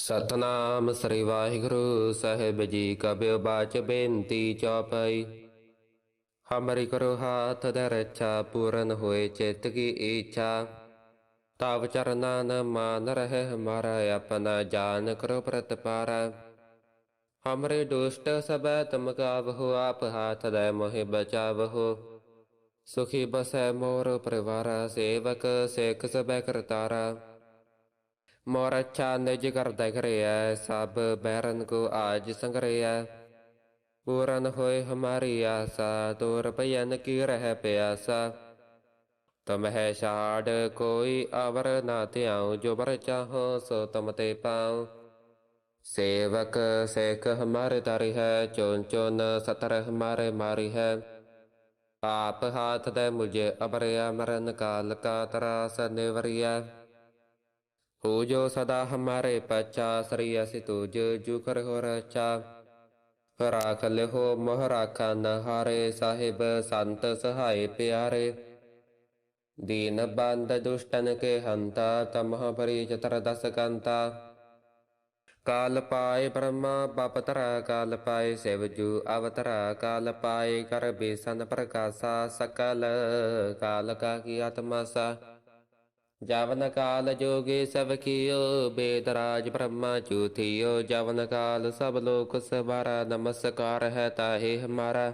ਸਤਨਾਮ ਸ੍ਰੀ ਵਾਹਿਗੁਰੂ ਸਾਹਿਬ ਜੀ ਕਬਿਓ ਬਾਚ ਬੇਨਤੀ ਚੌਪਈ। ਹਮਰੀ ਕਰੋ ਹਾਥ ਦਰ ਰੱਛਾ, ਪੂਰਨ ਹੋਏ ਚਿਤ ਕੀ ਇੱਛਾ ਤਵ ਚਰਨਾ ਮਾਨ ਰਹਿ ਹਮਾਰਾ ਆਪਣਾ ਜਾਨ ਕਰੋ ਪ੍ਰਤਪਾਰਾ ਹਮਰੇ ਦੁਸ਼ਟ ਸਬੈ ਤੁਮ ਕਾਵਹੁ, ਆਪ ਹਾਥ ਦੇ ਮੋਹਿ ਬਚਾਵਹੁ। ਸੁਖੀ ਬਸੈ ਮੋਰ ਪਰਿਵਾਰਾ, ਸੇਵਕ ਸੇਖ ਸਬੈ ਕਰਤਾਰਾ। ਮੋਰ ਅੱਛਾ ਨਿਜ ਕਰਦਾ ਕਰਿਆ ਸਭ ਬਹਿਰਨ ਕੋ ਆਜ ਸੰਗਰਿਆ ਪੂਰਨ ਹੋਏ ਹਮਾਰੀ ਆਸਾ ਤੋਰ ਭਜਨ ਕੀ ਰਹਿ ਪਿਆਸਾ। ਤਮ ਹੈ ਛਾੜ, ਕੋਈ ਅਵਰ ਨਾ ਧਿਆਉ, ਜੋ ਬਰ ਚਾਹੋ ਸੋ ਤਮ ਤੇ ਪਾਉ। ਸੇਵਕ ਸੇਖ ਹਮਾਰੇ ਤਾਰੀ ਹੈ ਚੋਨ ਚੋਨ ਸਤਰ ਹਮਾਰੇ ਮਾਰੀ ਹੈ। ਆਪ ਹਾਥ ਦੇ ਮੁਝੇ ਅਬਰਿਆ ਮਰਨ ਕਾਲ ਕਾ ਤਰਾਸ ਨਿਵਰਿਆ। ਹੋ ਜੋ ਸਦਾ ਹਮਾਰੇ ਪਛਾ ਸ੍ਰੀ ਅਸਿ ਤੁਜ ਜੁ ਹੋ ਰਚਾ ਰਾਖ ਲਿਹੋ ਮੋਹ ਰਾਖਨ ਹਾਰੇ ਸਾਹਿਬ ਸੰਤ ਸਹਾਏ ਪਿਆਰੇ ਦੀਨ ਬੰਦ ਦੁਸ਼ਟਨ ਕੇ ਹੰਤਾ ਤਮਹ ਪਰੀ ਚਤਰ ਦਸ ਕੰਤਾ ਕਾਲ ਪਾਏ ਬ੍ਰਹਮਾ ਬਪਤਰਾ ਕਾਲ ਪਾਏ ਸਿਵਜੂ ਅਵਤਰਾ ਕਾਲ ਪਾਏ ਕਰ ਬੇਸਨ ਪ੍ਰਕਾਸ਼ਾ ਸਕਲ ਕਾਲ ਕਾ ਕੀ ਆਤਮਾ ਸਾ ਜਵਨ ਕਾਲ ਜੋਗੇ ਸਭ ਕੀਓ ਬੇਦਰਾਜ ਬ੍ਰਹਮਾ ਚੂਥਿਓ। ਜਵਨ ਕਾਲ ਸਭ ਲੋਕ ਸਵਾਰਾ, ਨਮਸਕਾਰ ਹੈ ਤਾਹੇ ਹਮਾਰਾ।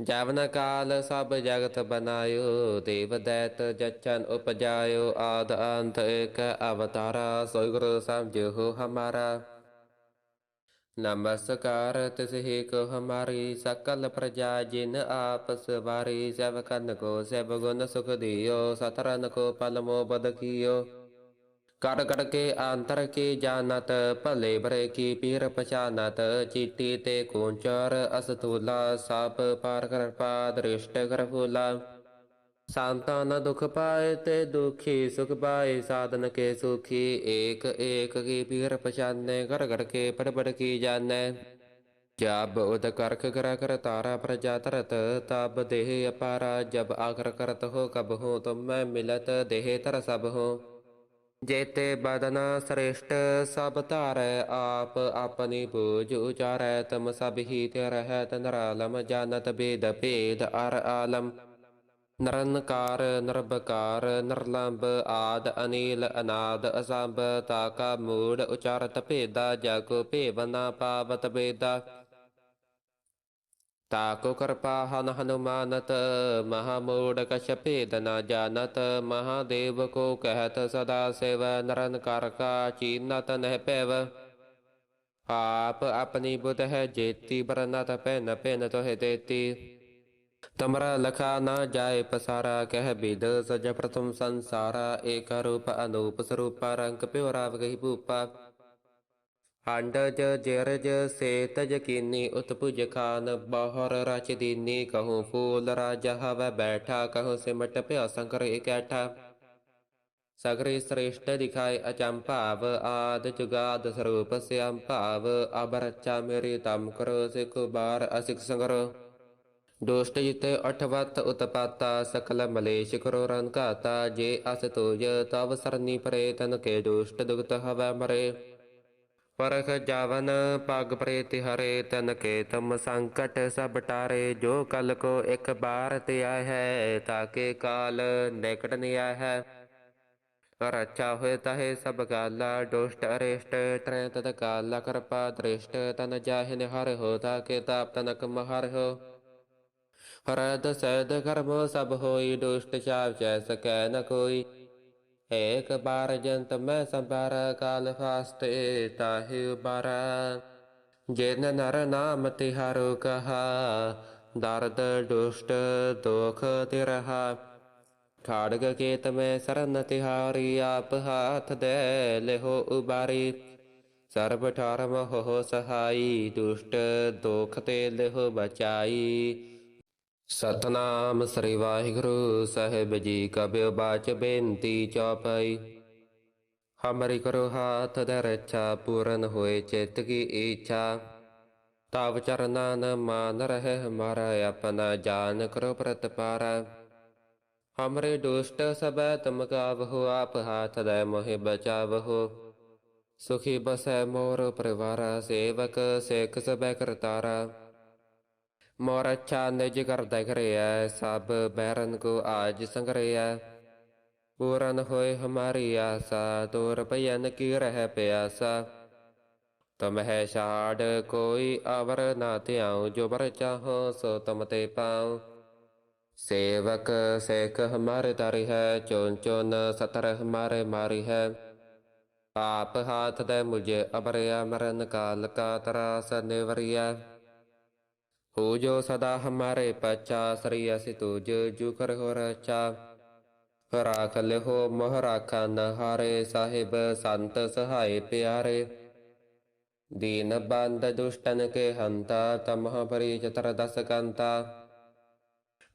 ਜਵਨ ਕਾਲ ਸਭ ਜਗਤ ਬਨਾਇਓ, ਦੇਵ ਦੈਤ ਜਚਨ ਉਪਜਾਇਓ। ਆਦ ਅੰਤ ਏਕ ਅਵਤਾਰਾ, ਸੋਈ ਗੁਰੂ ਸਮਝੋ ਹਮਾਰਾ। ਨਮਸਕਾਰ ਤਿਸਹਿ ਕੋ ਹਮਾਰੀ ਸਕਲ ਪ੍ਰਜਾ, ਜਿਨ ਆਪਸ ਵਾਰੀ ਸੇਵਕਨ ਕੋ ਸੇਵ ਗੁਣ ਸੁਖ ਦਿਓ, ਸਤਰਨ ਕੋ ਪਲ ਮੋ ਬਦ ਕੀਓ। ਕਰ ਕਰ ਕੇ ਅੰਤਰ ਕੀ ਜਾਣਤ, ਭਲੇ ਭਰੇ ਕੀ ਪੀਰ ਪਛਾਨਤ, ਚੀਟੀ ਤੇ ਕੋਚਰ ਅਸਤੂਲਾ ਸਭ ਪਾਰ ਕਰ ਪਾ ਦ੍ਰਿਸ਼ਟ ਕਰ ਫੂਲਾ। ਸੰਤਾਨ ਦੁਖ ਪਾਏ ਤੇ ਦੁਖੀ ਸੁਖ ਪਾਏ ਸਾਧਨ ਕੇ ਸੁਖੀ ਏਕ ਏਕ ਕੀ ਪੀਰ ਪਛਾਨੇ ਕਰ ਕਰ ਕੇ ਪੜ ਪੜ ਕੀ ਜਾਣੈ ਜਬ ਉਦ ਕਰਖ ਕਰ ਕਰ ਤਾਰਾ ਪ੍ਰਜਾ ਤਰਤ ਤਬ ਦੇਹ ਅਪਾਰਾ ਜਬ ਆਖਰ ਕਰਤ ਹੋ ਕਬ ਹੋ ਤੁਮ ਮੈਂ ਮਿਲਤ ਦੇਹ ਤਰ ਸਭ ਹੋ ਜੇਤੇ ਬਦਨ ਸ੍ਰੇਸ਼ਟ ਸਭ ਧਾਰੈ ਆਪ ਆਪਣੀ ਬੂਝ ਉਚਾਰੈ ਤਮ ਸਭ ਹੀ ਤੇ ਰਹਿਤ ਨਰਾਲਮ ਜਾਣਤ ਬੇਦ ਭੇਦ ਅਰ ਆਲਮ ਨਰਨਕਾਰ ਨਰਬਕਾਰ ਨਰਲੰਬ ਆਦ ਅਨੀਲ ਅਨਾਦ ਅਸੰਭ ਤਾਕਾ ਮੂੜ ਉਚਾਰਤ ਭੇਦਾ, ਜਗੋ ਭੇਵਨਾ ਪਾਵਤ ਬੇਦਾ ਤਾਕੋ ਕਿਰਪਾ ਹਨ ਹਨੁਮਾਨਤ ਮਹਾਮੂੜ ਕਛ ਨ ਜਾਣਤ ਮਹਾਦੇਵ ਕੋ ਕਹਿਤ ਸਦਾ ਸਿਵ ਨਰਨਕਾਰ ਕਾ ਚੀਨਤ ਨਹਿ ਪੈਵ ਆਪ ਆਪਣੀ ਬੁਧ ਹੈ ਜੇਤੀ, ਬਰਨਤ ਪੈਨ ਪੈਨ ਤੋਹਿ ਦੇਤੀ। ਤਮਰਾ ਲਖਾ ਨਾ ਜਾਏ ਪਸਾਰਾ, ਕਹਿ ਬਿਦ ਸਜ ਪ੍ਰਥਮ ਸੰਸਾਰਾ, ਏਕ ਰੂਪ ਅਨੂਪ ਸਰੂਪ, ਰੰਗ ਪਿਉ ਰਾਵ ਗਈ ਹੰਡਜ ਜਰਜ ਸੇਤ ਯਕੀਨੀ ਉਤਪੁਜ ਖਾਨ ਬਹਰ ਰਚ ਦੀਨੀ, ਕਹੂੰ ਫੂਲ ਰਾਜਾ ਹਵੈ ਬੈਠਾ, ਕਹੂੰ ਸਿਮਟ ਪਿਆ ਸੰਕਰ ਇਕੈਠਾ ਸਗਰੇ ਸ੍ਰੇਸ਼ਟ ਦਿਖਾਏ ਅਚੰਭਾਵ ਆਦ ਜੁਗਾਦ ਸਰੂਪ ਸਿਆਮ ਭਾਵ ਅਬ ਰੱਚਾ ਮੇਰੀ ਤਮ ਕਰੋ, ਸਿਖ ਬਾਰ ਅਸਿਖ ਸੰਗਰੋ। ਦੁਸ਼ਟ ਜਿਤੇ ਅਠਵਤ ਉਤਪਾਤਾ ਸਕਲ ਮਲੇਸ਼ ਕਰੋ ਰਨ ਘਾਤਾ, ਜੇ ਅਸ ਤੁਜ ਤਵ ਸਰਨੀ ਪਰੇ, ਤਨ ਕੇ ਦੁਸ਼ਟ ਦੁਗਤ ਹਵੈ ਮਰੇ। ਪਰਖ ਜਾਵਨ ਪਗ ਪ੍ਰੇਤਿ ਹਰੇ, ਤਨ ਕੇ ਤਮ ਸੰਕਟ ਸਭ ਟਾਰੇ, ਜੋ ਕਲ ਕੋ ਇੱਕ ਬਾਰ ਤੇ ਆਇ ਹੈ ਤਾਕੇ ਕਾਲ ਨਿਕਟ ਨ ਆਇ ਹੈ। ਰੱਛਾ ਹੋਏ ਤਹੇ ਸਭ ਗਾਲਾ, ਦੁਸ਼ਟ ਅਰੇਸ਼ਟ, ਤਰੈ ਤਦ ਕਾਲਾ ਕਰਪਾ, ਦ੍ਰਿਸ਼ਟ ਤਨ ਜਾਹਿਨ ਹਰ ਹੋ ਤਾਕੇ ਤਾਪ ਤਨਕ ਮਹਰ ਹੋ। ਹਰਦ ਸੈਦ ਕਰਮ ਸਭ ਹੋਈ, ਦੁਸ਼ਟ ਚਾਵ ਚੈ ਸਕੈ ਨ ਕੋਈ। ਏਕ ਬਾਰ ਜੰਤ ਮੈਂ ਸੰਭਾਰ, ਕਾਲ ਫਾਸਤੇ ਤਾਹਿ ਉਬਾਰਾ ਜਿਨ ਨਰ ਨਾਮ ਤਿਹਾਰੋ ਕਹਾ, ਦਰਦ, ਦੁਸ਼ਟ, ਦੁਖ ਤਿਰਹਾ। ਖਾੜਗ ਕੇਤ ਮੈਂ ਸਰਨ ਤਿਹਾਰੀ, ਆਪ ਹਾਥ ਦੇ ਲਿਹੋ ਉਬਾਰੀ। ਸਰਬ ਠਾਰਮ ਹੋ ਸਹਾਈ, ਦੁਸ਼ਟ ਦੁਖ ਤੇ ਲਿਹੋ ਬਚਾਈ। ਸਤਨਾਮ ਸ੍ਰੀ ਵਾਹਿਗੁਰੂ ਸਾਹਿਬ ਜੀ ਕਬਿਓ ਬਾਚ ਬੇਨਤੀ ਚੌਪਈ। ਹਮਰੀ ਕਰੋ ਹਾਥ ਦਰ ਰੱਛਾ ਪੂਰਨ ਹੋਏ ਚਿਤ ਕੀ ਇੱਛਾ ਤਵ ਚਰਨਾ ਨ ਮਾਨ ਰਹਿ ਹਮਾਰਾ ਆਪਣਾ ਜਾਨ ਕਰੋ ਪ੍ਰਤਪਾਰਾ। ਹਮਰੇ ਦੁਸ਼ਟ ਸਬੈ ਤੁਮ ਕਾਵਹੁ, ਆਪ ਹਾਥ ਦੇ ਮੋਹਿ ਬਚਾਵਹੁ। ਸੁਖੀ ਬਸੈ ਮੋਰ ਪਰਿਵਾਰਾ ਸੇਵਕ, ਸੇਖ ਸਬੈ ਕਰਤਾਰਾ। ਮੋਰ ਅੱਛਾ ਨਿਜ ਕਰਦਾ ਰਿਹਾ ਸਭ ਬੈਰਨ ਕੋ ਆਜ ਸੰਗਰਿਆ ਪੂਰਨ ਹੋਏ ਹਮਾਰੀ ਆਸਾ, ਦੂਰ ਭਜਨ ਕੀ ਰਹਿ ਪਿਆਸਾ। ਤਮ ਹੈ ਛਾੜ, ਕੋਈ ਅਵਰ ਨਾ ਧਿਆਉ, ਜੋ ਬਰ ਚਾਹੋ ਸੋ ਤਮ ਤੇ ਪਾਉ। ਸੇਵਕ, ਸੇਖ ਹਮਾਰੇ ਤਾਰੀ ਹੈ ਚੋਨ ਚੋਨ ਸਤਰ ਹਮਾਰੇ ਮਾਰੀ ਹੈ। ਆਪ ਹਾਥ ਦੇ ਮੁਝੇ ਅਬਰਿਆ, ਮਰਨ ਕਾਲ ਕਾ ਤਰਾਸ ਨਿਵਰਿਆ ਹੋ ਜੋ ਸਦਾ ਹਮਾਰੇ ਪਛਾ ਸ੍ਰੀ ਅਸਿ ਤੁਜ ਜੁ ਕਰ ਰਾਖ ਲਿਹੋ ਮੋਹ ਰਾਖਨ ਹਾਰੇ ਸਾਹਿਬ ਸੰਤ ਸਹਾਏ ਪਿਆਰੇ ਦੀਨ ਬੰਦ ਦੁਸ਼ਟਨ ਕੇ ਹੰਤਾ ਤਮਹ ਪਰੀ ਚਤਰ ਦਸ ਕੰਤਾ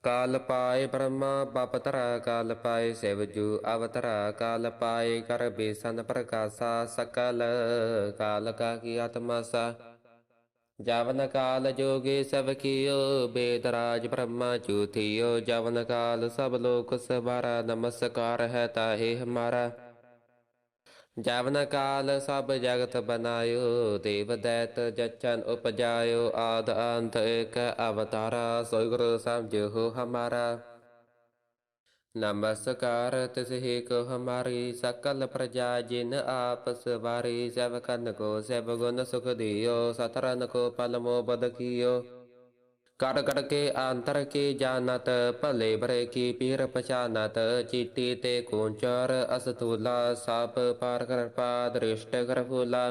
ਕਾਲ ਪਾਏ ਬ੍ਰਹਮਾ ਬਪਤਰਾ ਕਾਲ ਪਾਏ ਸਿਵਜੂ ਅਵਤਰਾ ਕਾਲ ਪਾਏ ਕਰ ਬੇਸਨ ਪ੍ਰਕਾਸ਼ਾ ਸਕਲ ਕਾਲ ਕਾ ਕੀ ਆਤਮਾ ਸਾ ਜਵਨ ਕਾਲ ਜੋਗੇ ਸਭ ਕੀਓ ਬੇਦਰਾਜ ਬ੍ਰਹਮਾ ਚੂਥਿਓ। ਜਵਨ ਕਾਲ ਸਭ ਲੋਕ ਸਵਾਰਾ ਨਮਸਕਾਰ ਹੈ ਤਾਹੇ ਹਮਾਰਾ। ਜਵਨ ਕਾਲ ਸਭ ਜਗਤ ਬਨਾਇਓ, ਦੇਵ ਦੈਤ ਜਚਨ ਉਪਜਾਇਓ। ਆਦ ਅੰਤ ਏਕ ਅਵਤਾਰਾ, ਸੋਈ ਗੁਰੂ ਸਮਝੋ ਹਮਾਰਾ। ਨਮਸਕਾਰ ਤਿਸਹਿ ਕੋ ਹਮਾਰੀ ਸਕਲ ਪ੍ਰਜਾ ਜਿਨ ਆਪ ਸਵਾਰੀ ਸਭ ਕਨ ਕੋ ਸਭ ਗੁਣ ਸੁਖ ਦਿਓ, ਸਤਰਨ ਕੋ ਪਲਮੋ ਬਦ ਕੀਓ। ਕਰ ਕਰ ਕੇ ਅੰਤਰ ਕੀ ਜਾਣਤ, ਭਲੇ ਭਰੇ ਕੀ ਪੀਰ ਪਛਾਨਤ, ਚੀਟੀ ਤੇ ਕੋਚਰ ਅਸਤੂਲਾ ਸਭ ਪਾਰ ਕਰ ਪਾ ਦ੍ਰਿਸ਼ਟ ਕਰ ਫੂਲਾ।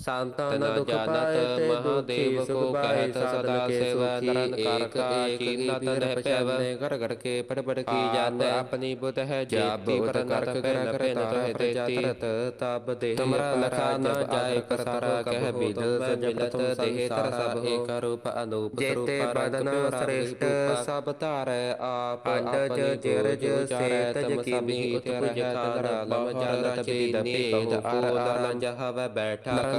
ਸੰਤਨ ਦੁਖ ਪਾਏ ਤੇ ਮਹਾਦੇਵ ਕੋ ਕਹਿਤ ਸਦਾ ਸੇਵਾ ਨਰਨ ਕਰ ਕਾ ਕੀਨਾ ਤਨ ਪੈਵ ਕਰ ਕਰ ਕੇ ਪੜ ਪੜ ਕੀ ਜਾਣ ਆਪਣੀ ਬੁੱਧ ਹੈ ਜੇਤੀ ਪਰ ਨਰਕ ਕਰ ਕਰ ਤਾਰੇ ਤੇ ਜਾਤਰਤ ਤਬ ਦੇਹ ਤੁਮਰਾ ਲਖਾ ਨ ਜਾਏ ਪਸਾਰਾ ਕਹਿ ਬਿਦ ਮਿਲਤ ਦੇਹ ਤਰ ਸਭ ਏਕ ਰੂਪ ਅਨੂਪ ਜੇਤੇ ਬਦਨ ਸ੍ਰੇਸ਼ਟ ਸਭ ਧਾਰੈ ਆਪ ਅੰਡਜ ਜਿਰਜ ਸੇਤ ਜਕੀਨੀ ਉਤਪੁਜ ਖਾਨਾ ਲਮ ਜਲ ਤਬੀਦ ਭੇਦ ਅਰ ਅਰ ਜਹਵ ਬੈਠਾ।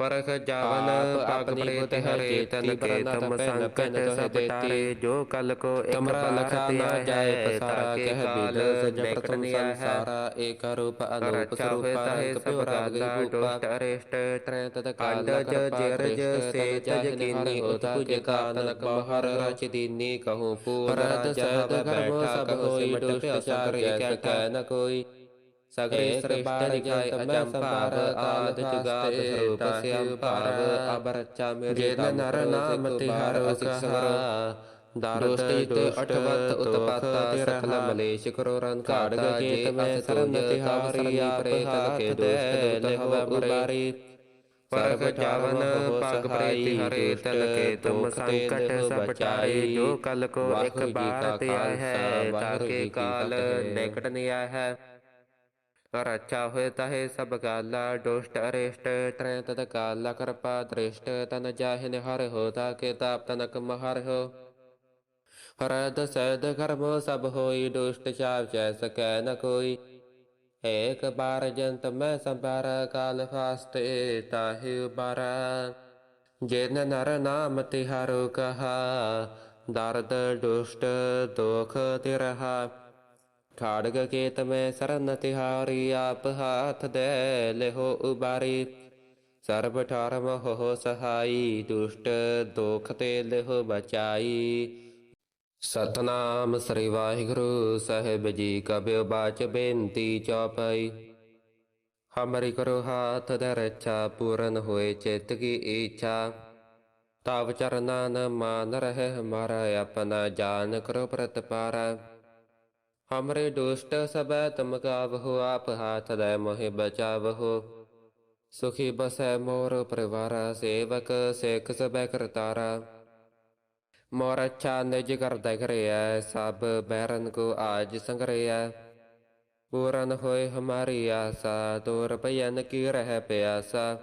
ਪਰਖ ਜਾਵਨ ਪਗ ਪ੍ਰੇਤ ਹਰੇ ਤਨ ਕੇ ਤਮ ਸੰਕਟ ਸਭ ਤਾਰੇ ਜੋ ਕਲ ਕੋ ਇਕ ਲਖਾ ਨਾ ਜਾਏ ਪਸਾਰਾ ਕਹਿ ਬਿਲ ਜਪਤ ਸੰਸਾਰਾ ਏਕ ਰੂਪ ਅਨੂਪ ਸਰੂਪ ਇੱਕ ਪਿਉ ਰਾਗ ਰੂਪਾ। ਅਰੇਸ਼ਟ। ਤ੍ਰੈ ਤਤ ਕਾਲ ਜਰਜ ਸੇ ਤਜ ਕੀਨੀ ਉਤ ਪੁਜ ਕਾਨਕ ਬਹਰ ਰਚ ਦੀਨੀ ਕਹੂੰ ਪੂਰਦ ਸਦ ਗਰਭ ਸਭ ਹੋਈ ਦੁਸ਼ਟ ਚਾਰ ਕਹਿ ਕਹਿ ਨ ਕੋਈ ਸਗਰੇ ਸਰਬਾਰ ਦਿਖਾਏ ਅਜੰਪਾਰ ਆਦ ਜੁਗਾਤ ਸਰੂਪ ਸਿਆਮ ਭਾਰਵ ਅਬਰਚਾ ਮੇਰੇ ਜੇ ਨਰ ਨਾਮ ਤਿਹਾਰ ਕਹਾ ਦਾਰਸਤੀ ਤੇ ਅਠਵਤ ਉਤਪਾਤਾ ਸਕਲ ਮਲੇਸ਼ ਕਰੋ ਰਨ ਕਾੜ ਗਏ ਮੈਂ ਸਰਨ ਤਿਹਾਰੀ ਆਪੇ ਤਲ ਕੇ ਦੋਸਤ ਲਹਵਾ ਮੁਰਾਰੀ ਪਰਖ ਜਾਵਨ ਪਗ ਪ੍ਰੇਤੀ ਹਰੇ ਤਲ ਕੇ ਤੁਮ ਸੰਕਟ ਸਭ ਟਾਏ ਜੋ ਕਲ ਕੋ ਇੱਕ ਬਾਰ ਤੇ ਆਇਆ ਹੈ ਤਾਕੇ ਕਾਲ ਨਿਕਟ ਨਿਆ ਹੈ। ਰਚਾ ਹੋਏ ਤਹੇ ਸਭ ਕਾਲਾ ਦੁਸ਼ਟ ਅਰੇਸ਼ਟ ਤ੍ਰੈ ਤਦ ਕਾਲਾ ਕਰਪਾ ਦ੍ਰਿਸ਼ਟ ਤਨ ਜਾਹਿਨ ਹਰ ਹੋ ਤਾਕੇ ਤਾਪ ਤਨਕ ਮਹਰ ਹੋ ਹਰਦ ਸੈਦ ਕਰਮ ਸਭ ਹੋਈ ਦੁਸ਼ਟ ਚਾਵ ਖਾੜਗ ਕੇਤ ਮੈਂ ਸਰਨ ਤਿਹਾਰੀ ਆਪ ਹਾਥ ਦੇ ਲਿਹੋ ਉਬਾਰੀ ਸਰਬ ਠਾਰਮ ਹੋ ਸਹਾਈ ਦੁਸ਼ਟ ਦੋਖ ਤੇ ਲਿਹੋ ਬਚਾਈ ਸਤਨਾਮ ਸ੍ਰੀ ਵਾਹਿਗੁਰੂ ਸਾਹਿਬ ਜੀ ਕਬਿਓ ਬਾਚ ਬੇਨਤੀ ਚੌਪਈ ਹਮਰੀ ਕਰੋ ਹਾਥ ਦੇ ਰੱਛਾ ਪੂਰਨ ਹੋਏ ਚਿਤ ਕੀ ਇੱਛਾ ਤਵ ਚਰਨਾ ਮਾਨ ਰਹਿ ਹਮਾਰਾ ਆਪਣਾ ਜਾਨ ਕਰੋ ਪ੍ਰਤਪਾਰਾ ਹਮਰੇ ਦੁਸ਼ਟ ਸਬੈ ਤੁਮ ਕਾਵਹੁ ਆਪ ਹਾਥ ਦੇ ਮੋਹਿ ਬਚਾਵਹੁ ਸੁਖੀ ਬਸੈ ਮੋਰ ਪਰਿਵਾਰਾ ਸੇਵਕ ਸੇਖ ਸਬੈ ਕਰਤਾਰਾ ਮੋਰ ਅੱਛਾ ਨਿਜ ਕਰਦਾ ਕਰਿਆ ਸਭ ਬੈਰਨ ਕੋ ਆਜ ਸੰਗਰਿਆ ਪੂਰਨ ਹੋਏ ਹਮਾਰੀ ਆਸਾ ਦੂਰ ਭਜਨ ਕੀ ਰਹਿ ਪਿਆਸਾ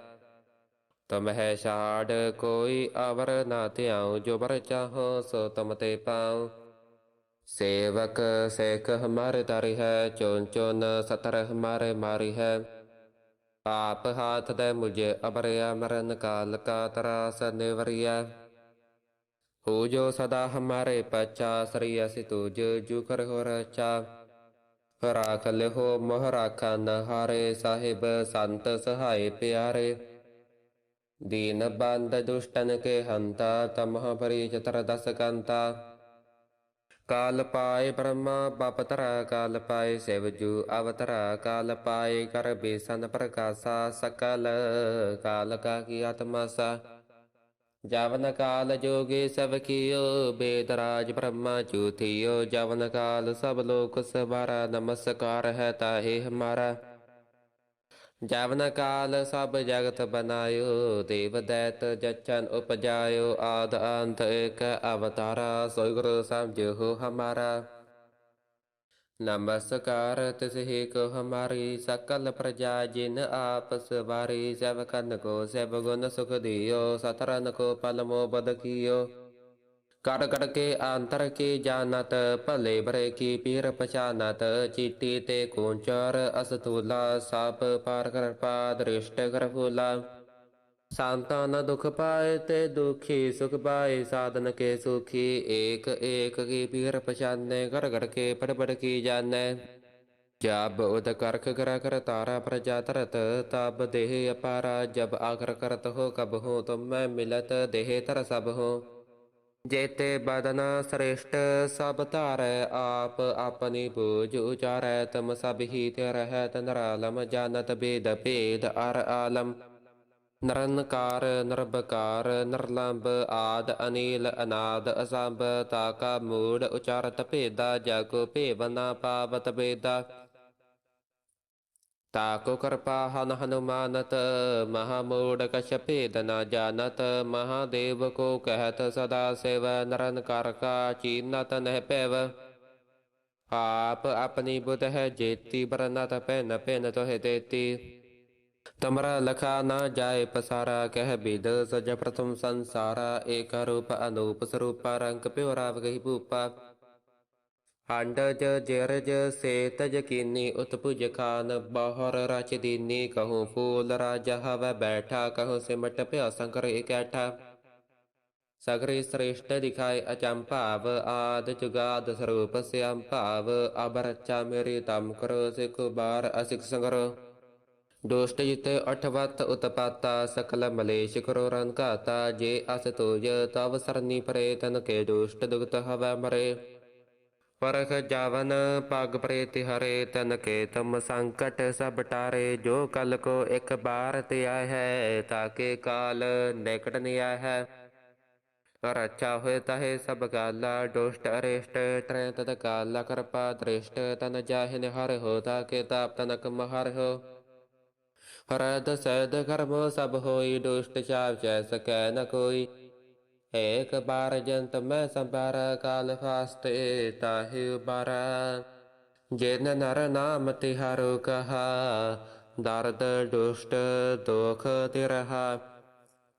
ਤਮ ਹੈ ਛਾੜ ਕੋਈ ਅਵਰ ਨਾ ਧਿਆਉ ਜੋ ਬਰ ਚਾਹੋ ਸੋ ਤਮ ਤੇ ਪਾਉ ਸੇਵਕ ਸੇਖ ਹਮਾਰੇ ਤਾਰਿ ਹੈ ਚੋਨ ਚੋਨ ਸਤਰ ਹਮਾਰੇ ਮਾਰਿ ਹੈ ਆਪ ਹਾਥ ਦੇ ਮੁਝੇ ਅਬਰਿਆ, ਮਰਨ ਕਾਲ ਕਾ ਤਰਾਸ ਨਿਵਰਿਆ ਹੋ ਜੋ ਸਦਾ ਹਮਾਰੇ ਪਛਾ, ਸ੍ਰੀ ਅਸਿ ਤੁਜ ਜੁਕਰ ਹੋ ਰਚਾ ਰਾਖ ਲਿਹੋ ਮੋਹ ਰਾਖਾ ਨਹਾਰੇ ਸਾਹਿਬ ਸੰਤ ਸਹਾਈ ਪਿਆਰੇ। ਦੀਨ ਬੰਦ ਦੁਸ਼ਟਨ ਕੇ ਹੰਤਾ, ਤਮਹ ਪਰੀ ਚਤਰ ਦਸ ਕੰਤਾ। ਕਾਲ ਪਾਏ ਬ੍ਰਹਮਾ ਬਪਤਰਾ ਕਾਲ ਪਾਏ ਸਿਵਜੂ ਅਵਤਰਾ ਕਾਲ ਪਾਏ ਕਰ ਬੇਸਨ ਪ੍ਰਕਾਸ਼ਾ, ਸਕਲ ਕਾਲ ਕਾ ਕੀ ਆਤਮਾ ਸਾ। ਜਵਨ ਕਾਲ ਜੋਗੇ ਸਭ ਕੀਓ ਬੇਦਰਾਜ ਬ੍ਰਹਮਾ ਚੂਥਿਓ। ਜਵਨ ਕਾਲ ਸਭ ਲੋਕ ਸਵਾਰਾ ਨਮਸਕਾਰ ਹੈ ਤਾਹੇ ਹਮਾਰਾ। ਜਵਨ ਕਾਲ ਸਭ ਜਗਤ ਬਨਾਇਓ, ਦੇਵ ਦੈਤ ਜਚਨ ਉਪਜਾਇਓ, ਆਦ ਅੰਤ ਏਕ ਅਵਤਾਰਾ ਸੋਇ ਗੁਰੂ ਸਮਝਿਓ ਹਮਾਰਾ। ਨਮਸਕਾਰ ਤਿਸਹਿ ਕੋ ਹਮਾਰੀ, ਸਕਲ ਪ੍ਰਜਾ ਜਿਨ ਆਪ ਸਵਾਰੀ ਸਭ ਕਨ ਕੋ ਸਭ ਗੁਣ ਸੁਖ ਦਿਓ ਸਤਰਨ ਕੋ ਪਲਮੋ ਬਦ ਕੀਓ। कर कर के अंतर की जानत, पले भरे की पीर पचानत चीटी ते कुंचर असतूला, साप पार कर पा दृष्ट कर फूला। संतान दुख पाए ते दुखी, सुख पाए साधन के सुखी, एक एक की पीर पहचाने घर घर के पड़ की जाने। जब उद करख कर कर तारा प्रजा तरत, तब देह अपारा, जब आकर करत हो, कब हो तुम मैं मिलत, देह तर सब हो। ਜੇਤੇ ਬਦਨ ਸ੍ਰੇਸ਼ਟ ਸਭ ਧਾਰੈ, ਆਪ ਆਪਣੀ ਬੂਝ ਉਚਾਰੈ, ਤਮ ਸਭ ਹੀ ਤੇ ਰਹਿਤ ਨਰਾਲਮ ਜਾਣਤ ਬੇਦ ਭੇਦ ਅਰ ਆਲਮ। ਨਰਨਕਾਰ ਨਰਬਕਾਰ ਨਰਲੰਬ, ਆਦ, ਅਨੀਲ, ਅਨਾਦ, ਅਸੰਭ, ਤਾਕਾ, ਮੂੜ, ਉਚਾਰਤ, ਭੇਦਾ, ਜਗ, ਭੇਵਨਾ, ਪਾਵਤ ਬੇਦਾ ਤਾਕੋ ਕਿਰਪਾ ਹਨ ਹਨੁਮਾਨਤ ਮਹਾਮੂੜ ਕਛ ਭੇਦ ਨ ਜਾਣਤ ਮਹਾਦੇਵ ਕੋ ਕਹਿਤ ਸਦਾ ਸਿਵ ਨਰਨ ਕਰ ਕਾ ਚੀਨਤ ਨਹਿ ਪੈਵ ਆਪ ਆਪਣੀ ਬੁਧ ਹੈ ਜੇਤੀ ਬਰਨਤ ਪੈਨ ਪੈਨ ਤੋਹਿ ਦੇਤੀ ਤਮਰਾ ਲਖਾ ਨਾ ਜਾਏ ਪਸਾਰਾ ਕਹਿ ਬਿਦ ਸਜ ਪ੍ਰਥਮ ਸੰਸਾਰਾ ਏਕ ਰੂਪ ਅਨੂਪ ਸਰੂਪਾ ਰੰਗ ਪਿਓ ਰਾਵ ਗਈ ਭੂਪਾ ਹੰਡਜ ਜਰਜ ਸੇਤ ਯਕੀਨੀ ਉਤਪੁਜ ਖਾਨ, ਬਾਹਰ ਰਚ ਦੀਨੀ ਕਹੂੰ ਫੂਲ, ਰਾਜ ਹਵ ਬੈਠਾ ਕਹੂੰ ਸਿਮਟ ਪਿਆ ਸੰਕਰ ਇਕੈਠਾ। ਸਗਰੇ ਸ੍ਰੇਸ਼ਟ ਦਿਖਾਏ ਅਚੰਭਾਵ ਆਦ ਜੁਗਾਦ ਸਰੂਪ ਸਿਆਮ ਭਾਵ, ਅਬ ਰਚਾ ਮੇਰੀ ਤਮ ਕਰੋ ਸਿਖ ਬਾਰ ਅਸਿਕ ਸੰਗਰੋ। ਦੁਸ਼ਟ ਜਿਤੇ ਅਠਵਤ ਉਤਪਾਤਾ, ਸਕਲ ਮਲੇਸ਼ ਕਰੋ ਰਨ ਜੇ ਅਸ ਤੁਜ ਤਵ ਸਰਨੀ ਪਰੇ ਤਨ ਕੇ ਦੁਸ਼ਟ ਦੁਗਤ ਹਵੈ ਮਰੇ। ਪਰਖ ਜਾਵਨ ਪਗ ਪਰੇ ਤਿਹਰੇ ਤਨ ਕੇ ਤਮ ਸੰਕਟ ਸਭ ਟਾਰੇ, ਜੋ ਕਲ ਕੋ ਇੱਕ ਬਾਰ ਤੇ ਆਇ ਹੈ ਤਾਕੇ ਕਾਲ ਨਿਕਟ ਨੀ ਹੈ। ਰਚਾ ਹੋਏ ਤਹੇ ਸਭ ਗਾਲਾ, ਦੁਸ਼ਟ ਅਰੇਸ਼ਟ, ਤ੍ਰੈ ਤਦ ਕਾਲਾ ਕਰਪਾ ਦ੍ਰਿਸ਼ਟ, ਤਨ ਜਾਹਿ ਨਿਹਰ ਹੋ ਤਾਕੇ ਤਾਪ ਤਨਕ ਮਹਰ ਹੋ। ਹਰਦ ਸੈਦ ਕਰਮ ਸਭ ਹੋਈ, ਦੁਸ਼ਟ ਚਾਵ ਚੈ ਸਕੈ ਨ ਕੋਈ। ਏਕ ਬਾਰ ਜੰਤ ਮੈਂ ਸੰਭਾਰ, ਕਾਲ ਫਾਸਤੇ ਤਾਹਿ ਉਬਾਰਾ ਜਿਨ ਨਰ ਨਾਮ ਤਿਹਾਰੋ ਕਹਾ, ਦਰਦ ਦੁਸ਼ਟ ਦੋਖ ਤੇ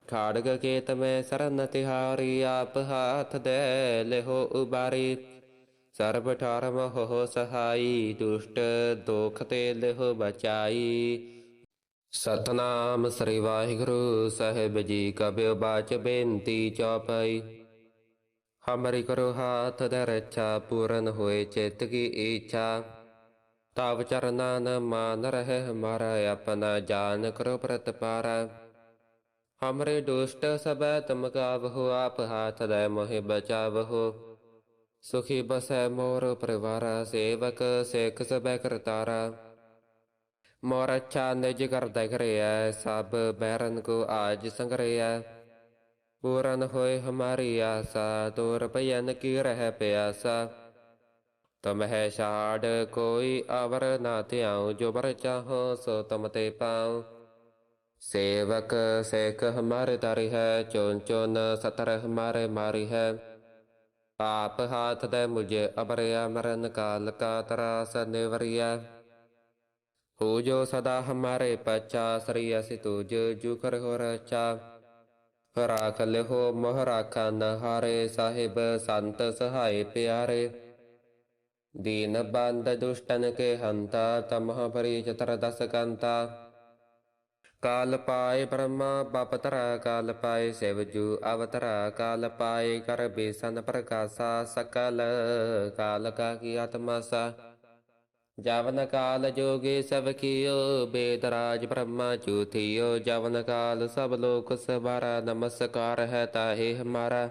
ਖਾੜਗ ਕੇਤ ਮੈਂ ਸਰਨ ਤਿਹਾਰੀ, ਆਪ ਹਾਥ ਦੇ ਲਿਹੋ ਉਬਾਰੀ। ਸਰਬ ਠਾਰਮ ਹੋ ਸਹਾਈ, ਦੁਸ਼ਟ ਦੋਖ ਤੇ ਲਿਹੋ ਬਚਾਈ। ਸਤਨਾਮ ਸ੍ਰੀ ਵਾਹਿਗੁਰੂ ਸਾਹਿਬ ਜੀ ਕਬਿਓ ਬਾਚ ਬੇਨਤੀ ਚੌਪਈ। ਹਮਰੀ ਕਰੋ ਹਾਥ ਦੇ ਰੱਛਾ, ਪੂਰਨ ਹੋਏ ਚਿਤ ਕੀ ਇੱਛਾ ਤਵ ਚਰਨਾਂ ਮਾਨ ਰਹਿ ਹਮਾਰਾ ਆਪਣਾ ਜਾਨ ਕਰੋ ਪ੍ਰਤਪਾਰਾ ਹਮਰੇ ਦੁਸ਼ਟ ਸਬੈ ਤੁਮ ਕਾਵਹੁ, ਆਪ ਹਾਥ ਦੇ ਮੋਹਿ ਬਚਾਵਹੁ। ਸੁਖੀ ਬਸੈ ਮੋਰ ਪਰਿਵਾਰਾ, ਸੇਵਕ ਸੇਖ ਸਬੈ ਕਰਤਾਰਾ। ਮੋਰ ਚੰਦ ਜਿਗਰ ਦਗ ਰਿਆ ਸਭ ਬਹਿਰਨ ਕੋ ਆਜ ਸੰਗਰਿਆ ਪੂਰਨ ਹੋਏ ਹਮਾਰੀ ਆਸਾ, ਤੋਰ ਭਜਨ ਕੀ ਰਹਿ ਪਿਆਸਾ। ਤਮ ਹੈ ਛਾੜ, ਕੋਈ ਅਵਰ ਨਾ ਧਿਆਉ, ਜੋ ਬਰ ਚਾਹੋ ਸੋ ਤਮ ਤੇ ਪਾਉ। ਸੇਵਕ ਸੇਖ ਹਮਾਰੇ ਤਰਿ ਹੈ ਚੋਨ ਚੋਨ ਸਤਰ ਹਮਾਰੇ ਮਾਰੀ ਹੈ। ਆਪ ਹਾਥ ਦੇ ਮੁਝੇ ਅਬਰਿਆ, ਮਰਨ ਕਾਲ ਕਾ ਤਰਾਸ ਨਿਵਰਿਆ ਹੋ ਜੋ ਸਦਾ ਹਮਾਰੇ ਪਚਾ ਸ੍ਰੀ ਅਸਿ ਤੁਜ ਜੁਖਰ ਹੋ ਰਚਾ ਰਾਖ ਲਿਹੋ ਮੋਹ ਰਾਖਾ ਨਹਾਰੇ ਸਾਹਿਬ ਸੰਤ ਸਹਾਈ ਪਿਆਰੇ ਦੀਨ ਬੰਦ ਦੁਸ਼ਟਨ ਕੇ ਹੰਤਾ ਤਮਹ ਪਰੀ ਚਤਰ ਦਸ ਕੰਤਾ ਕਾਲ ਪਾਏ ਬ੍ਰਹਮਾ ਬਪਤਰਾ ਕਾਲ ਪਾਏ ਸਿਵਜੂ ਅਵਤਰਾ ਕਾਲ ਪਾਏ ਕਰ ਬੇਸਨ ਪ੍ਰਕਾਸ਼ਾ ਸਕਲ ਕਾਲ ਕਾ ਕੀ ਆਤਮਾ ਸਾ ਜਵਨ ਕਾਲ ਜੋਗੇ ਸਭ ਕੀਓ ਬੇਦਰਾਜ ਬ੍ਰਹਮਾ ਚੂਥਿਓ। ਜਵਨ ਕਾਲ ਸਭ ਲੋਕ ਸਵਾਰਾ, ਨਮਸਕਾਰ ਹੈ ਤਾਹੇ ਹਮਾਰਾ।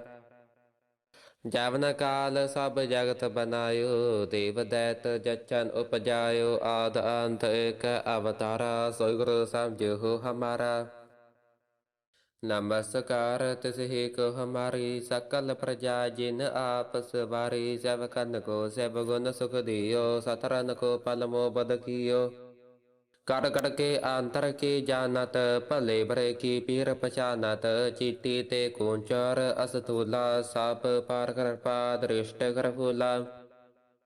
ਜਵਨ ਕਾਲ ਸਭ ਜਗਤ ਬਨਾਇਓ, ਦੇਵ ਦੈਤ ਜਚਨ ਉਪਜਾਇਓ। ਆਦ ਅੰਤ ਏਕ ਅਵਤਾਰਾ, ਸੋਈ ਗੁਰੂ ਸਮਝੋ ਹਮਾਰਾ। ਨਮਸਕਾਰ ਤਿਸਹਿ ਕੋ ਹਮਾਰੀ ਸਕਲ ਪ੍ਰਜਾ, ਜਿਨ ਆਪਸ ਵਾਰੀ ਸਭ ਕੰਨ ਕੋ ਸਭ ਗੁਣ ਸੁਖ ਦਿਓ, ਸਤਰਨ ਕੋ ਪਲਮੋ ਬਦ ਕੀਓ। ਕਰ ਕਰ ਕੇ ਆਂਤਰ ਕੀ ਜਾਣਤ, ਭਲੇ ਬਰੇ ਕੀ ਪੀਰ ਪਛਾਨਤ ਚੀਤੀ ਤੇ ਕੁੰਚਰ ਅਸਤੂਲਾ ਸਭ ਪਾਰ ਕਰ ਪਾ ਦ੍ਰਿਸ਼ਟ ਕਰ ਫੂਲਾ।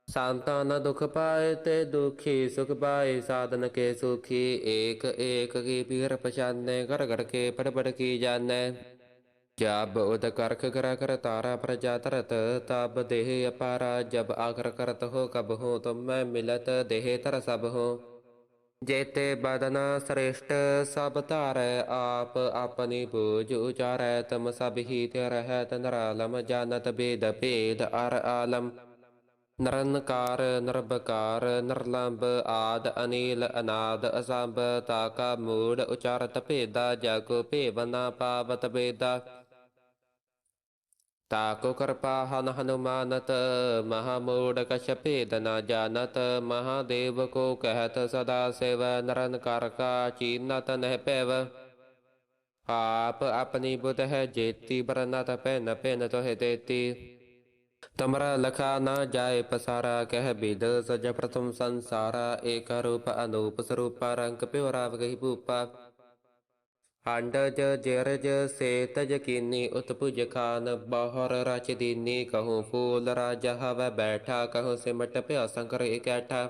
फूला ਸੰਤਾਨ ਦੁਖ ਪਾਏ ਤੇ ਦੁਖੀ ਸੁਖ ਪਾਏ, ਸਾਧਨ ਕੇ ਸੁਖੀ, ਏਕ ਏਕ ਕੀ ਪੀਰ ਪਛਾਨੇ, ਘਰ ਘਰ ਕੇ ਪੜ ਪੜ ਕੀ ਜਾਣੈ। ਜਬ ਉਦ ਕਰਖ ਕਰ ਕਰ ਤਾਰਾ ਪ੍ਰਜਾ ਤਰਤ ਤਬ ਦੇਹ ਅਪਾਰਾ ਜਬ ਆਖਰ ਕਰਤ ਹੋ ਕਬ ਹੋ ਤੁਮ ਮੈਂ ਮਿਲਤ, ਦੇਹ ਤਰ ਸਭ ਹੋ। ਜੇਤੇ ਬਦਨ ਸ੍ਰੇਸ਼ਟ ਸਭ ਧਾਰੈ, ਆਪ ਆਪਣੀ ਬੂਝ ਉਚਾਰੈ, ਤਮ ਸਭ ਹੀ ਤੇ ਰਹਿਤ ਨਰਾਲਮ, ਜਾਣਤ ਬੇਦ ਭੇਦ ਅਰ ਆਲਮ। ਨਿਰੰਕਾਰ ਨਿਰਭਕਾਰ ਨਿਰਲੰਭ ਆਦ, ਅਨੀਲ, ਅਨਾਦ, ਅਸੰਭ, ਤਾਕਾ, ਮੂੜ, ਉਚਾਰਤ ਭੇਦਾ, ਜਗੋ ਭੇਵਨਾ ਪਾਵਤ ਬੇਦਾ ਤਾਕੋ ਕਿਰਪਾ ਹਨ ਹਨੁਮਾਨਤ ਮਹਾ ਕਛ ਭੇਦ ਨ ਜਾਣਤ, ਮਹਾਦੇਵ ਕੋ ਕਹਿਤ ਸਦਾ ਸਿਵ, ਨਿਰੰਕਾਰ ਕਾ ਚੀਨਤ ਨਹਿ ਪੈਵ ਆਪ ਆਪਣੀ ਬੁਧ ਹੈ ਜੇਤੀ, ਬਰਨਤ ਪੈਨ ਪੈਨ ਤੋਹਿ ਦੇਤੀ। ਤਮਰਾ ਲਖਾ ਨਾ ਜਾਏ ਪਸਾਰਾ, ਕਹਿ ਬਿਦ ਸਜ ਪ੍ਰਥਮ ਸੰਸਾਰਾ, ਏਕ ਰੂਪ ਅਨੂਪ ਸਰੂਪ, ਰੰਗ ਪਿਉ ਰਾਵ ਗਈ ਭੂਪਾ ਅੰਡਜ ਜਰਜ ਸੇਤ ਉਤਪੁਜ ਖਾਨ ਬਾਹਰ ਰਚ ਦੀਨੀ, ਕਹੂੰ ਫੂਲ ਰਾਜ ਹਵ ਬੈਠਾ, ਕਹੂੰ ਸਿਮਟ ਪਿਆ ਸੰਕਰ ਇਕੈਠਾ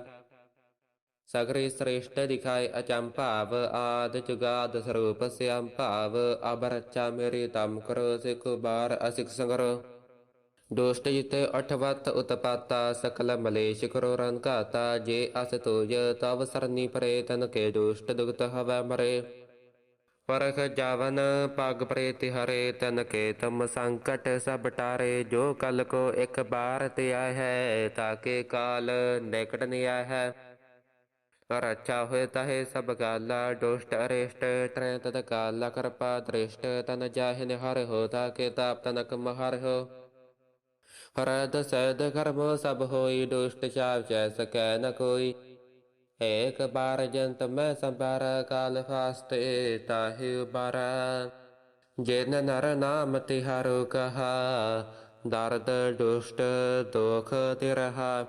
ਸਗਰੇ ਸ੍ਰੇਸ਼ਟ ਦਿਖਾਏ ਅਚੰਭਾਵ ਆਦ ਜੁਗਾਦ ਸਰੂਪ ਸਿਆਮ ਭਾਵ ਅਬ ਰਚਾ ਮੇਰੇ ਤਮ ਕਰੋ, ਸਿਖ ਬਾਰ ਅਸਿਖ ਸੰਗਰੋ। ਦੁਸ਼ਟ ਜਿਤੇ ਅਠਵਤ ਉਤਪਾਤਾ ਸਕਲ ਮਲੇਸ਼ ਕਰੋ ਰਨ ਘਾਤਾ, ਜੇ ਅਸ ਤੁਜ ਤਵ ਸਰਨੀ ਪਰੇ, ਤਨ ਕੇ ਦੁਸ਼ਟ ਦੁਗਤ ਹਵੈ ਮਰੇ। ਪਰਖ ਜਾਵਨ ਪਗ ਪ੍ਰੇਤਿ ਹਰੇ ਤਨ ਕੇ ਤਮ ਸੰਕਟ ਸਭ ਟਾਰੇ, ਜੋ ਕਲ ਕੋ ਇੱਕ ਬਾਰ ਤੇ ਆਇ ਹੈ ਤਾਕੇ ਕਾਲ ਨਿਕਟ ਨਿਆ ਹੈ। ਕਰ ਅੱਛਾ ਹੋਏ ਤਹੇ ਸਭ ਗਾਲਾ, ਦੁਸ਼ਟ ਅਰੇਸ਼ਟ, ਤ੍ਰੈ ਤਦ ਕਾਲਾ ਕਰਪਾ ਦ੍ਰਿਸ਼ਟ ਤਨ ਜਾਹਿ ਹਰ ਹੋ ਤਾਕੇ ਤਾਪ ਤਨਕ ਮਹਰ ਹੋ। ਹਰਦ ਸੈਦ ਕਰਮ ਸਭ ਹੋਈ, ਦੁਸ਼ਟ ਚਾਪ ਚੈ ਸਕੈ ਨ ਕੋਈ। ਏਕ ਬਾਰ ਜੰਤ ਮੈਂ ਸੰਬਾਰ ਕਾਲ ਫਾਸਤੇ ਤਾਹਿ ਉਬਾਰਾ ਜਿਨ ਨਰ ਨਾਮ ਤਿਹਾਰੋ ਕਹਾ, ਦਰਦ, ਦੁਸ਼ਟ, ਦੋਖ ਤਿਰਹਾ।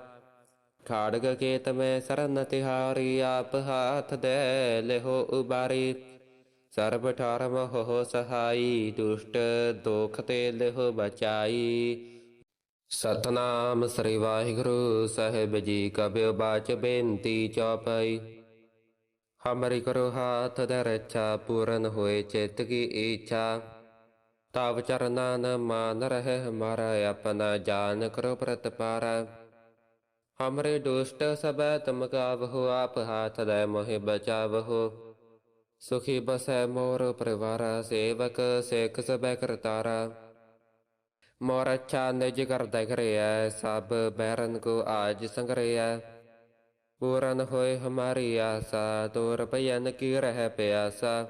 ਖਾੜਗ ਕੇਤ ਮੈਂ ਸਰਨ ਤਿਹਾਰੀ, ਆਪ ਹਾਥ ਦੇ ਲਿਹੋ ਉਬਾਰੀ। ਸਰਬ ਠਾਰਮ ਹੋ ਸਹਾਈ, ਦੁਸ਼ਟ ਦੋਖ ਤੇ ਲਿਹੋ ਬਚਾਈ। ਸਤਨਾਮ ਸ੍ਰੀ ਵਾਹਿਗੁਰੂ ਸਾਹਿਬ ਜੀ ਕਬਿਓ ਬਾਚ ਬੇਨਤੀ ਚੌਪਈ। ਹਮਰੀ ਕਰੋ ਹਾਥ ਦੇ ਰੱਛਾ ਪੂਰਨ ਹੋਏ ਚਿਤ ਕੀ ਇੱਛਾ ਤਵ ਚਰਨਾ ਮਾਨ ਰਹਿ ਹਮਾਰਾ ਆਪਣਾ ਜਾਨ ਕਰੋ ਪ੍ਰਤਪਾਰਾ। ਹਮਰੇ ਦੁਸ਼ਟ ਸਬੈ ਤੁਮ ਕਾਵਹੁ, ਆਪ ਹਾਥ ਦੇ ਮੋਹਿ ਬਚਾਵਹੁ। ਸੁਖੀ ਬਸੈ ਮੋਰ ਪਰਿਵਾਰਾ ਸੇਵਕ, ਸੇਖ ਸਬੈ ਕਰਤਾਰਾ। ਮੋਰ ਅੱਛਾ ਨਿਜ ਕਰ ਦਗ ਰਿਆ ਸਭ ਬੈਰਨ ਕੋ ਆਜ ਸੰਗਰਿਆ। ਪੂਰਨ ਹੋਏ ਹਮਾਰੀ ਆਸਾ, ਦੂਰ ਭਯਨ ਕੀ ਰਹਿ ਪਿਆਸਾ।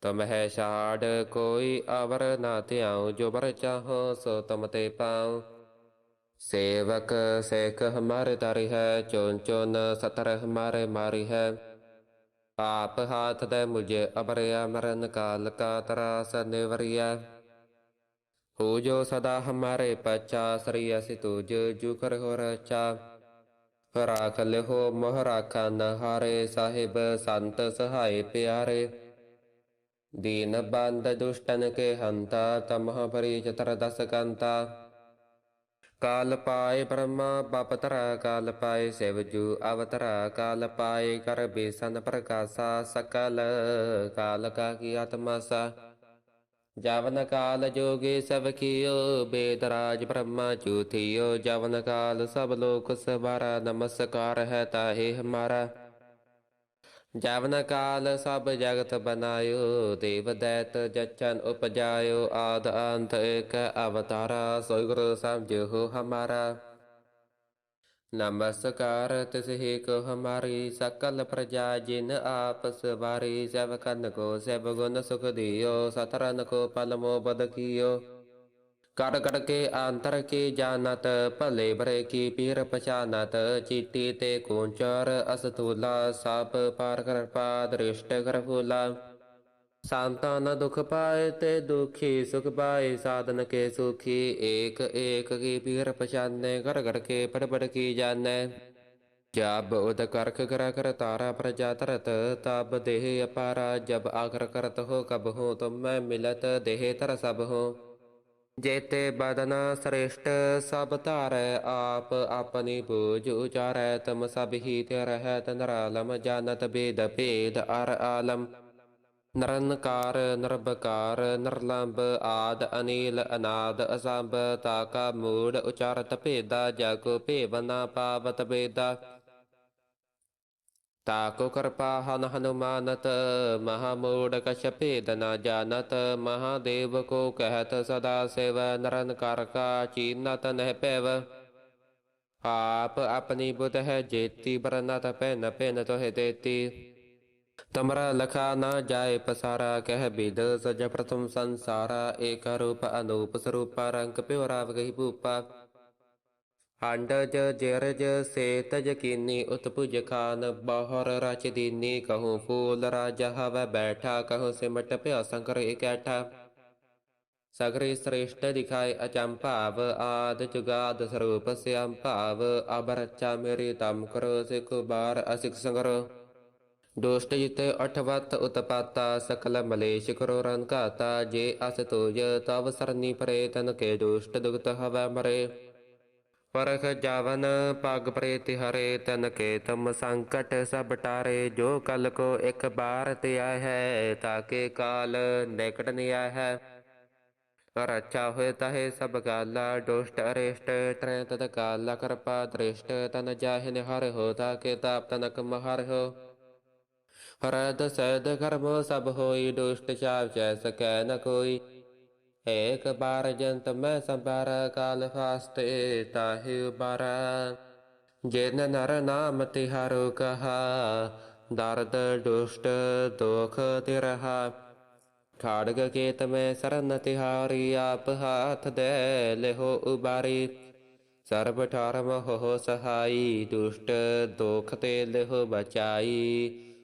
ਤਮ ਹੈ ਛਾੜ, ਕੋਈ ਅਵਰ ਨਾ ਧਿਆਉ, ਜੋ ਬਰ ਚਾਹੋ ਸੋ ਤਮ ਤੇ ਪਾਉ। ਸੇਵਕ ਸੇਖ ਹਮਾਰੇ ਤਾਰੀ ਹੈ ਚੋਨ ਚੋਨ ਸਤਰ ਹਮਾਰੇ ਮਾਰੀ ਹੈ। ਆਪ ਹਾਥ ਦੇ ਮੁਝੇ ਅਬਰਿਆ ਮਰਨ ਕਾਲ ਕਾ ਤਰਾਸ ਨਿਵਰਿਆ। ਹੋ ਜੋ ਸਦਾ ਹਮਾਰੇ ਪਛਾ ਸ੍ਰੀ ਅਸਿ ਤੁਜ ਜੁਕਰ ਹੋ ਰਚਾ ਰਾਖ ਲਿਹੋ ਮੋਹ ਰਾਖਾ ਨਹਾਰੇ ਸਾਹਿਬ ਸੰਤ ਸਹਾਈ ਪਿਆਰੇ ਦੀਨ ਬੰਦ ਦੁਸ਼ਟਨ ਕੇ ਹੰਤਾ ਤਮਹ ਪਰੀ ਚਤਰ ਦਸ ਕੰਤਾ ਕਾਲ ਪਾਏ ਬ੍ਰਹਮਾ ਬਪਤਰਾ ਕਾਲ ਪਾਏ ਸਿਵਜੂ ਅਵਤਰਾ ਕਾਲ ਪਾਏ ਕਰ ਬੇਸਨ ਪ੍ਰਕਾਸ਼ਾ ਸਕਲ ਕਾਲ ਕਾ ਕੀ ਆਤਮਾ ਸਾ ਜਵਨ ਕਾਲ ਜੋਗੇ ਸਭ ਕੀਓ, ਬੇਦ ਬ੍ਰਹਮਾ ਚੂਥਿਓ। ਜਵਨ ਕਾਲ ਸਭ ਲੋਕ ਸਵਾਰਾ, ਨਮਸਕਾਰ ਹੈ ਤਾਹੇ ਹਮਾਰਾ। ਜਵਨ ਕਾਲ ਸਭ ਜਗਤ ਬਨਾਇਓ, ਦੇਵ ਦੈਤ ਜਚਨ ਉਪਜਾਇਓ। ਆਦ ਅੰਤ ਏਕ ਅਵਤਾਰਾ, ਸੋਈ ਗੁਰੂ ਸਮਝੋ ਹਮਾਰਾ। ਨਮਸਕਾਰ ਤਿਸਹਿ ਕੋ ਹਮਾਰੀ ਸਕਲ ਪ੍ਰਜਾ ਜਿਨ ਆਪਸ ਵਾਰੀ, ਸਭ ਕੰਨ ਕੋ ਸਭ ਗੁਣ ਸੁਖ ਦਿਓ, ਸਤਰਨ ਕੋ ਪਲਮੋ ਬਦ ਕੀਓ। ਕਰ ਕਰ ਕੇ ਅੰਤਰ ਕੀ ਜਾਣਤ, ਭਲੇ ਭਰੇ ਕੀ ਪੀਰ ਪਛਾਨਤ ਚੀਤੀ ਤੇ ਕੁੰਚਰ ਅਸਤੂਲਾ ਸਭ ਪਾਰ ਕਰਪਾ ਦ੍ਰਿਸ਼ਟ ਕਰ ਫੂਲਾ। फूला ਸੰਤਾਨ ਦੁਖ ਪਾਏ ਤੇ ਦੁਖੀ ਸੁਖ ਪਾਏ ਸਾਧਨ ਕੇ ਸੁਖੀ ਏਕ ਏਕ ਕੀ ਪੀਰ ਪਛਾਨੈ ਘਰ ਘਰ ਕੇ ਪੜ ਪੜ ਕੀ ਜਾਣੈ ਜਬ ਉਦ ਕਰਖ ਕਰਾ ਕਰ ਤਾਰਾ ਪ੍ਰਜਾ ਤਰਤ ਤਬ ਦੇਹ ਅਪਾਰਾ ਜਬ ਆਖਰ ਕਰਤ ਹੋ ਕਬ ਹੋ ਤੁਮ ਮੈਂ ਮਿਲਤ ਦੇਹ ਤਰ ਸਭ ਹੋ ਜੇਤੇ ਬਦਨ ਸ੍ਰੇਸ਼ਟ ਸਭ ਧਾਰੈ ਆਪ ਆਪਣੀ ਬੂਝ ਉਚਾਰੈ ਤਮ ਸਭ ਹੀ ਤੇ ਰਹਿਤ ਨਰਾਲਮ ਜਾਣਤ ਬੇਦ ਭੇਦ ਅਰ ਆਲਮ ਨਿਰੰਕਾਰ ਨਿਰਭਕਾਰ ਨਿਰਲੰਭ ਆਦ, ਅਨੀਲ ਅਨਾਦ, ਅਸੰਭ ਤਾਕਾ ਮੂੜ, ਉਚਾਰਤ ਭੇਦਾ, ਜਗੋ ਭੇਵਨਾ ਪਾਵਤ ਬੇਦਾ ਤਾਕੋ ਕਿਰਪਾ ਹਨ ਹਨੁਮਾਨਤ ਮਹਾਮੂੜ ਕਛ ਨ ਜਾਣਤ ਮਹਾਦੇਵ ਕੋ ਕਹਿਤ ਸਦਾ ਸੇਵ ਨਿਰੰਕਾਰ ਕਾ ਚੀਨਤ ਨਹਿ ਪੈਵ ਆਪ ਆਪਣੀ ਬੁਧ ਹੈ ਜੇਤੀ, ਬਰਨਤ ਪੈਨ ਪੈਨ ਤੋਹਿ ਦੇਤੀ। ਤਮਰਾ ਲਖਾ ਨਾ ਜਾਏ ਪਸਾਰਾ, ਕਹਿ ਬਿਦ ਸਜ ਪ੍ਰਥਮ ਸੰਸਾਰਾ, ਏਕ ਰੂਪ ਅਨੂਪ ਸਰੂਪ, ਰੰਗ ਪਿਉ ਰਾਵ ਗਈ ਭੂਪਾ ਅੰਡਜ ਜਰਜ ਸੇਤ ਯਕੀਨੀ ਉਤਪੁਜ ਖਾਨ ਬਾਹਰ ਰਚ ਦੀਨੀ, ਕਹੂੰ ਫੂਲ ਰਾਜਾ ਹਵ ਬੈਠਾ, ਕਹੂੰ ਸਿਮਟ ਪਿਆ ਸੰਕਰ ਇਕੈਠਾ ਸਗਰੇ ਸ੍ਰੇਸ਼ਟ ਦਿਖਾਏ ਅਚੰਭਾਵ ਆਦ ਜੁਗਾਦ ਸਰੂਪ ਸਿਆਮ ਭਾਵ ਅਬਰਚਾ ਮੇਰੀ ਤਮ ਕਰੋ, ਸਿਖ ਬਾਰ ਅਸਿਕ ਸੰਗਰੋ। ਦੁਸ਼ਟ ਜਿਤੇ ਅਠਵਤ, ਉਤਪਾਤਾ, ਸਕਲ ਮਲੇਸ਼ ਕਰੋ ਰਨ ਘਾਤਾ, ਜੇ ਅਸ ਤੁਜ, ਤਵ ਸਰਨੀ ਪਰੇ, ਤਨ ਕੇ ਦੁਸ਼ਟ ਦੁਗਤ ਹਵੈ ਮਰੇ। ਪਰਖ ਜਾਵਨ ਪਗ ਪਰੇ ਤਿਹਰੇ ਤਨ ਕੇ ਤਮ ਸੰਕਟ ਸਭ ਟਾਰੇ, ਜੋ ਕਲ ਕੋ ਇੱਕ ਬਾਰ ਤੇ ਆਇ ਹੈ ਤਾਕੇ ਕਾਲ ਨਿਕਟ ਨੀ ਆਇ ਹੈ। ਕਰ ਅੱਛਾ ਤਹੇ ਸਭ ਗਾਲਾ, ਦੁਸ਼ਟ ਅਰੇਸ਼ਟ, ਤ੍ਰੈ ਤਦ ਕਾਲਾ, ਕਰਪਾ ਦ੍ਰਿਸ਼ਟ ਤਨ ਜਾਹਿ ਹਰ ਹੋ ਤਾਕੇ ਤਾਪ ਤਨਕ ਮਹਰ ਹੋ। ਹਰਦ ਸੈਦ ਕਰਮ ਸਭ ਹੋਈ, ਦੁਸ਼ਟ ਚਾਵ ਚੈ ਸਕੈ ਨ ਕੋਈ। ਏਕ ਬਾਰ ਜੰਤ ਮੈਂ ਸੰਪਾਰ ਕਾਲ ਫਾਸਤੇ ਤਾਹਿ ਉਬਾਰਾ ਜਿਨ ਨਰ ਨਾਮ ਤਿਹਾਰੋ ਕਹਾ, ਦਰਦ, ਦੁਸ਼ਟ, ਦੁਖ ਤਿਰਹਾ। ਖਾੜਗ ਕੇਤ ਮੈਂ ਸਰਨ ਤਿਹਾਰੀ, ਆਪ ਹਾਥ ਦੇ ਲਿਹੋ ਉਬਾਰੀ। ਸਰਬ ਠਾਰਮ ਹੋ ਸਹਾਈ, ਦੁਸ਼ਟ ਦੁਖ ਤੇ ਲਿਹੋ ਬਚਾਈ।